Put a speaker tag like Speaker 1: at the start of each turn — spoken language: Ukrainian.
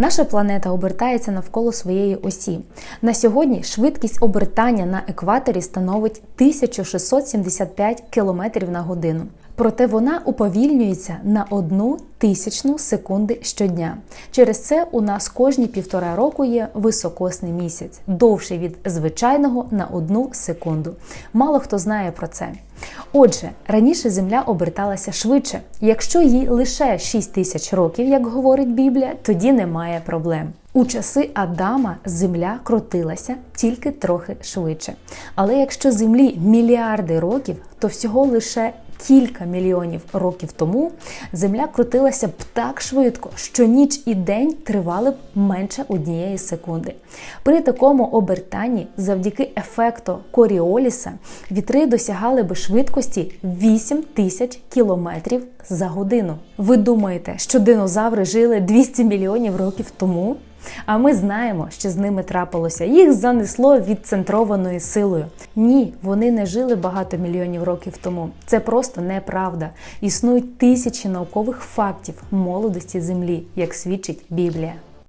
Speaker 1: Наша планета обертається навколо своєї осі. На сьогодні швидкість обертання на екваторі становить 1675 км на годину. Проте вона уповільнюється на одну тисячну секунди щодня. Через це у нас кожні півтора року є високосний місяць, довший від звичайного на одну секунду. Мало хто знає про це. Отже, раніше Земля оберталася швидше. Якщо їй лише 6 тисяч років, як говорить Біблія, тоді немає проблем. У часи Адама Земля крутилася тільки трохи швидше. Але якщо Землі мільярди років, то всього лише кілька мільйонів років тому Земля крутилася б так швидко, що ніч і день тривали б менше однієї секунди. При такому обертанні, завдяки ефекту Коріоліса, вітри досягали би швидкості 8 тисяч кілометрів за годину. Ви думаєте, що динозаври жили 200 мільйонів років тому? А ми знаємо, що з ними трапилося. Їх занесло відцентрованою силою. Ні, вони не жили багато мільйонів років тому. Це просто неправда. Існують тисячі наукових фактів молодості Землі, як свідчить Біблія.